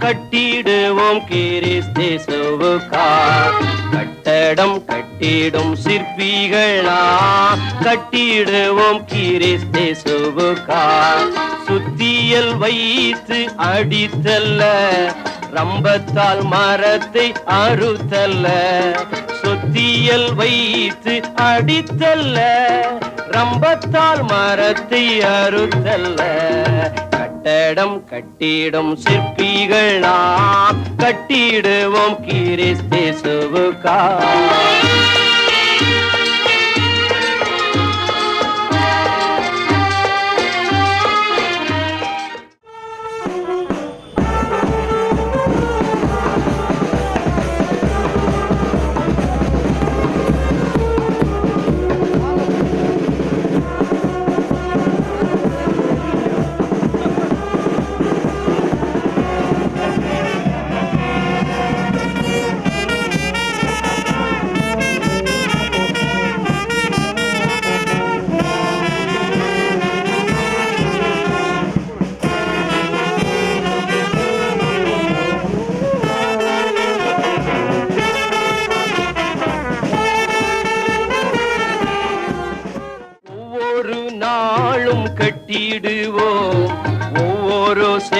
கட்டிடுவோம் கிறிஸ்தேசுவுக்காய் கட்டடம் கட்டிடும் சிற்பிகள் நாம் கட்டிடுவோம் கிறிஸ்தேசுவுக்காய் சுத்தியல் வைத்து அடித்தல்ல ரம்பத்தால் மரத்தை அறுத்தல்ல. சுத்தியல் வைத்து அடித்தல்ல ரம்பத்தால் மரத்தை அறுத்தல்ல. கட்டடம் கட்டிடும் சிற்பிகள் நாம் கட்டிடுவோம் கிறிஸ்தேசுவுக்கா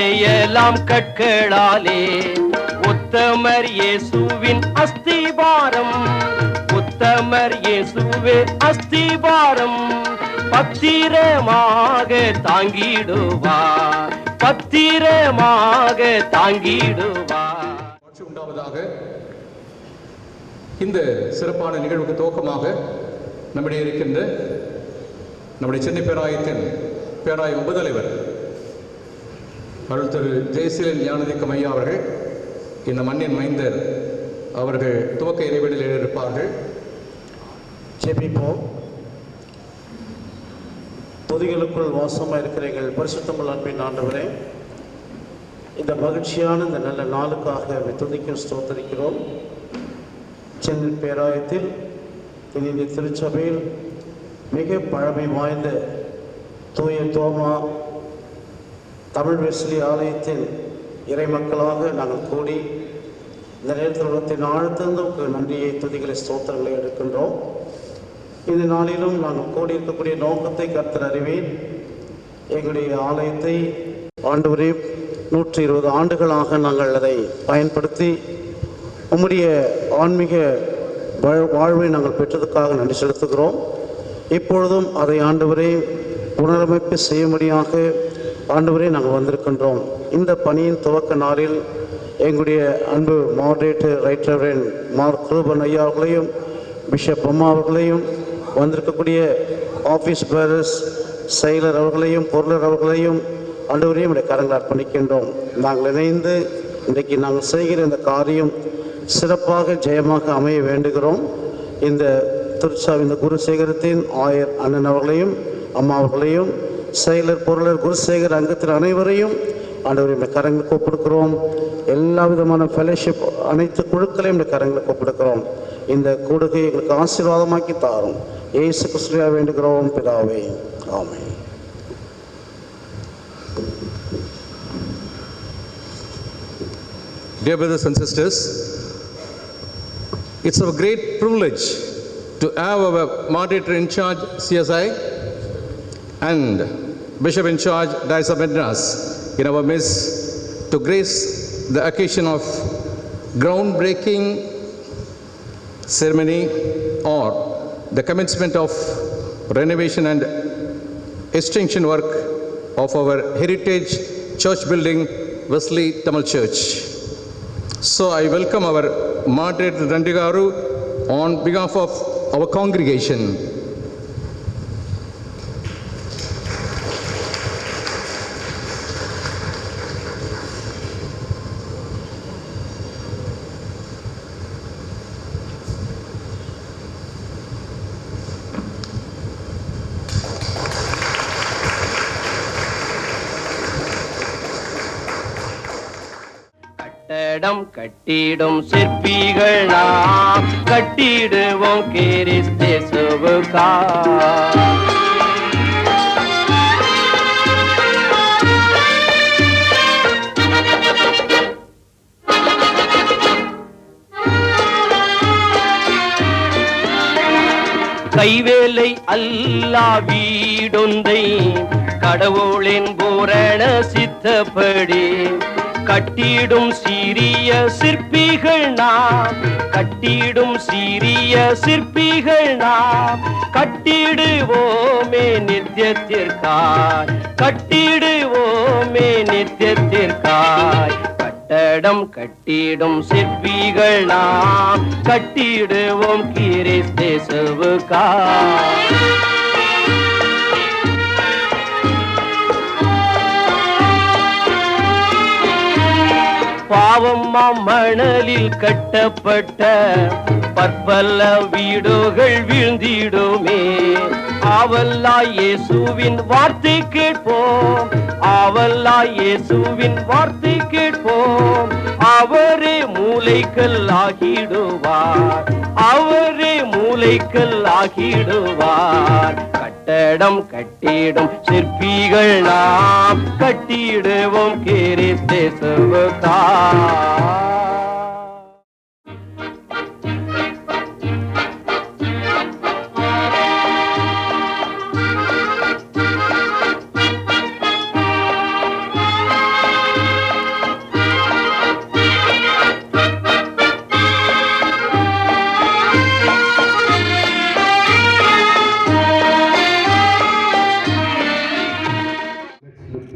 ஒவ்வொரு கற்களாலே உத்தமர் இயேசுவின் அஸ்திபாரம். உத்தமர் இயேசுவே அஸ்திபாரம் பத்திரமாக தாங்கிடுவார் பத்திரமாக தாங்கிடுவார் உண்டாவதாக இந்த சிறப்பான நிகழ்வுக்கு துவக்கமாக நம்முடைய இருக்கின்ற நம்முடைய சென்னை பேராயத்தின் பேராய உபதலைவர் அருள் திரு ஜெயசீலன் ஞானதிக்கம் ஐயா அவர்கள் இந்த மண்ணின் மைந்தர் அவர்கள் துவக்க இறைவெளியில் இருப்பார்கள் ஜெபிப்போம். பொதிகளுக்குள் வாசமாக இருக்கிற எங்கள் பரிசுத்தமிழ் அன்பின் ஆண்டவரே இந்த மகிழ்ச்சியான இந்த நல்ல நாளுக்காக துதிக்கும் ஸ்தோத்தரிக்கிறோம். சென்னை பேராயத்தில் இந்த திருச்சபையில் மிக பழமை வாய்ந்த தூய தோமா தமிழ் வெஸ்லி ஆலயத்தின் இறைமக்களாக நாங்கள் கூடி இந்த நேரத்தில் உள்ளத்தின் ஆழ்த்திருந்த நன்றியை துதிகளை ஸ்தோத்திரங்களை எடுக்கின்றோம். இந்த நாளிலும் நாங்கள் கூடியிருக்கக்கூடிய நோக்கத்தை கருத்தர் அறிவேன். எங்களுடைய ஆலயத்தை ஆண்டவரே நூற்றி இருபது ஆண்டுகளாக நாங்கள் அதை பயன்படுத்தி உம்முடைய ஆன்மீக வாழ்- வாழ்வை நாங்கள் பெற்றதுக்காக நன்றி செலுத்துகிறோம். இப்பொழுதும் அதை ஆண்டவரே புனரமைப்பு செய்யும்படியாக ஆண்டவரே நாங்கள் வந்திருக்கின்றோம். இந்த பணியின் துவக்க நாளில் எங்களுடைய அன்பு மாடரேட்டர் ரைட் மார்க் ரூபன் ஐயா அவர்களையும் பிஷப் அம்மா அவர்களையும் வந்திருக்கக்கூடிய ஆஃபீஸ் பேரஸ் செயலர் அவர்களையும் பொருளர் அவர்களையும் ஆண்டவரையும் இடைய கரங்கள் அர்ப்பணிக்கின்றோம். நாங்கள் இணைந்து இன்றைக்கு நாங்கள் செய்கிற இந்த காரியம் சிறப்பாக ஜெயமாக அமைய வேண்டுகிறோம். இந்த திருச்சா இந்த குருசேகரத்தின் ஆயர் அண்ணன் அவர்களையும் அம்மா அவர்களையும் செயலர் பொருளர் குருசேகர் அங்கத்தின் அனைவரையும் ஆண்டவரை இந்த கரங்களுக்கு ஒப்படுக்கிறோம் எல்லா விதமான ஃபெலோஷிப் அனைத்து குழுக்களையும் இந்த கரங்களுக்கு ஒப்படுக்கிறோம் இந்த கூடுகை எங்களுக்கு ஆசீர்வாதமாக்கி தாரும். ஏசு கிறிஸ்துவா வேண்டுகிறோம் பிதாவே. ஆமை Dear brothers and sisters, it's a great privilege to have our moderator in charge, CSI, and Bishop in charge, Diocese of Madras, in our midst to grace the occasion of groundbreaking ceremony or the commencement of renovation and extension work of our heritage church building, Wesley Tamil Church. So I welcome our moderator Randigaru on behalf of our congregation. கட்டடம் கட்டிடும் சிற்பிகள்? நாம் கட்டிடுவோம் கேரிஸ்தேசுவுக்கா கைவேலை அல்லா வீடொன்றை கடவுளின் பூரண சித்தப்படி கட்டிடும் சீரிய சிற்பிகள் நாம். கட்டிடும் சீரிய சிற்பிகள் நாம். கட்டிடுவோமே நித்தியத்திற்காய். கட்டிடுவோமே நித்தியத்திற்காய். கட்டடம் கட்டிடும் சிற்பிகள் நாம். கட்டிடுவோம் கிறிஸ்தேசுவுக்காய் பாவம்மா மணலில் கட்டப்பட்ட பற்பல்ல வீடுகள் வீழ்ந்திடுமே. ஆவல்லா இயேசுவின் வார்த்தை கேட்போம். ஆவல்லா இயேசுவின் வார்த்தை கேட்போம். அவரே மூளைக்கல் ஆகிடுவார். அவரே மூளைக்கல் ஆகிடுவார். கட்டடம் கட்டிடும் சிற்பிகள் நாம் கட்டிடுவோம் கிறிஸ்தேசுவுக்கா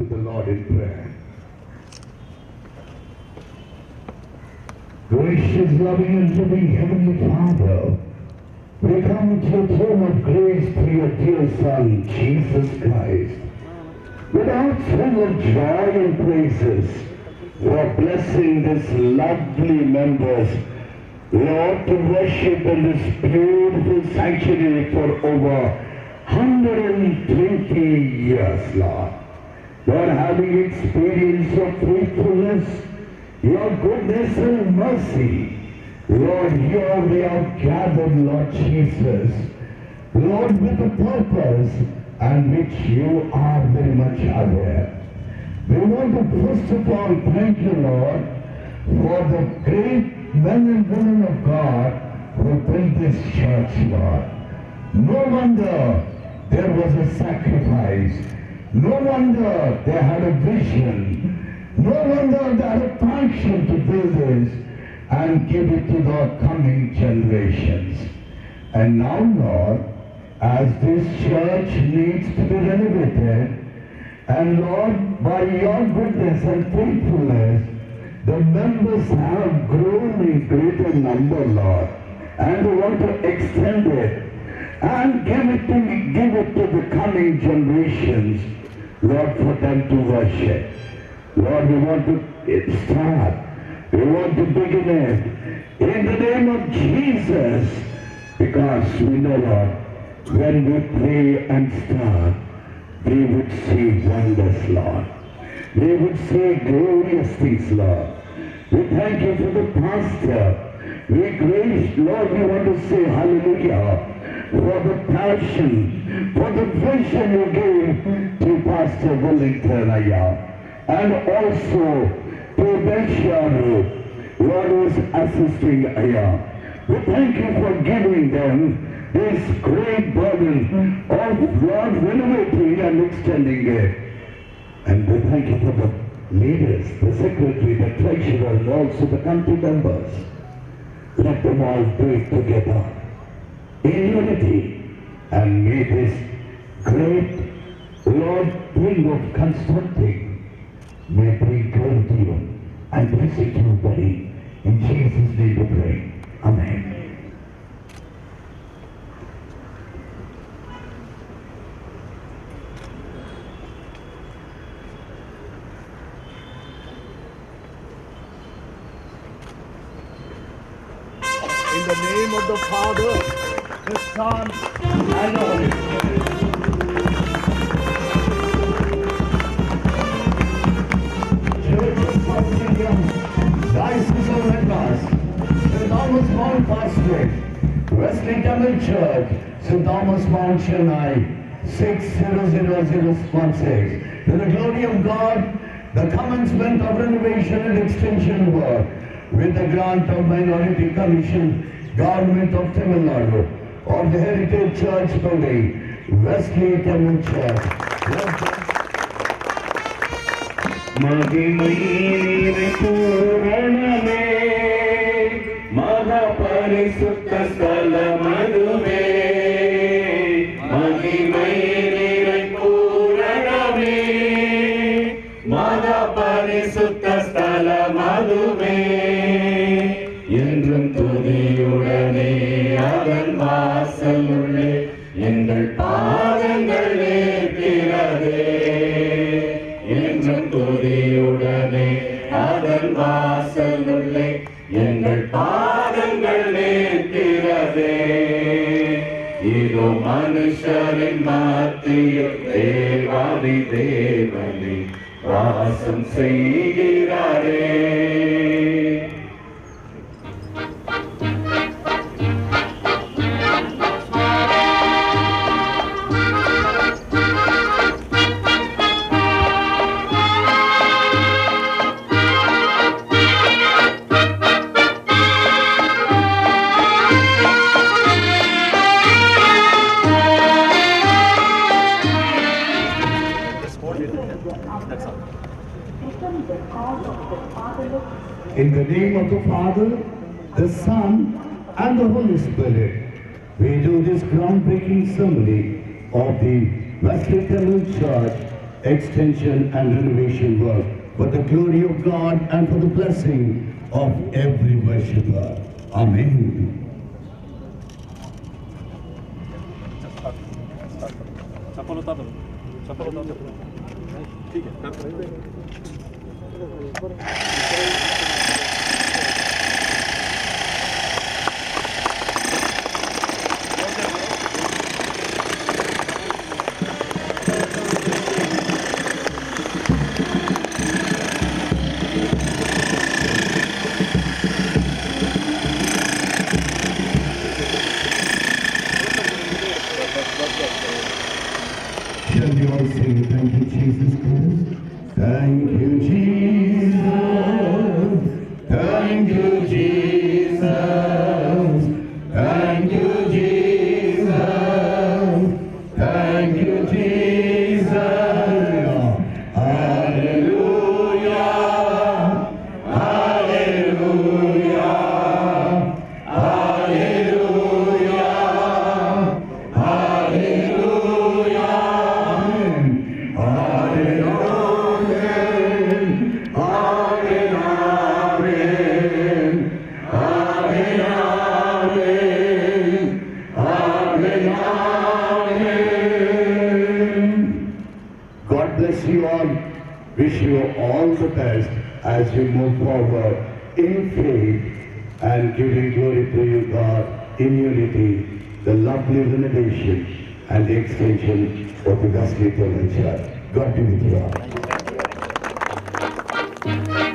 to the Lord in prayer. Gracious, loving, and living Heavenly Father, we come to your throne of grace through your dear Son, Jesus Christ. With hearts full of joy and praises for blessing this lovely members, Lord, to worship in this beautiful sanctuary for over 120 years, Lord. Lord, having experience of faithfulness, your goodness and mercy, Lord, here we are gathered, Lord Jesus, Lord, with a purpose and which you are very much aware. We want to first of all thank you, Lord, for the great men and women of God who built this church, Lord. No wonder there was a sacrifice. No wonder they had a vision. No wonder they had a passion to build this and give it to the coming generations. And now, Lord, as this church needs to be renovated, and Lord, by your goodness and faithfulness, the members have grown in greater number, Lord, and we want to extend it and give it to give it to the coming generations, Lord, for them to worship. Lord, we want to start. We want to begin it in the name of Jesus, because we know, Lord, when we pray and start, we would see wonders, Lord. We would see glorious things, Lord. We thank you for the pastor. We grace, Lord, we want to say hallelujah for the passion, for the vision you gave to Pastor Wellington Ayah. And also to Lord who is assisting Ayah. We thank you for giving them this great burden of Lord renovating and extending it. And we thank you for the leaders, the secretary, the treasurer, and also the country members. Let them all do it together in unity and may this great Lord thing of constructing may bring glory to you and bless it to you, buddy. In Jesus' name we pray. Amen. In the name of the Father, the Son, I know Spirit. Church of Madras, St. Thomas Mount Pastoral, Wesley Tamil Church, St. Thomas Mount Chennai, 600016. To the glory of God, the commencement of renovation and extension work with the grant of Minority Commission, Government of Tamil Nadu, of the Heritage Church building, Wesley Temple Church. ಮಗಿಮಯೀರಿ ಪೂರಣಮೇ ಮಗ ಪರಿಸುತ್ತ உள்ளே அதன் வாசல் உள்ளே எங்கள் பாதங்கள் நேர்கிறதே இதோ மனுஷரின் மத்தியில் தேவாதி தேவனே வாசம் செய்கிற groundbreaking ceremony of the Wesley Temple Church extension and renovation work for the glory of God and for the blessing of every worshipper. Amen. चप्पल उतार दो चप्पल उतार दो ठीक है 그 길. as we move forward in faith and giving glory to you, God, in unity, the lovely renovation and the extension of the gospel of nature. God be with you all.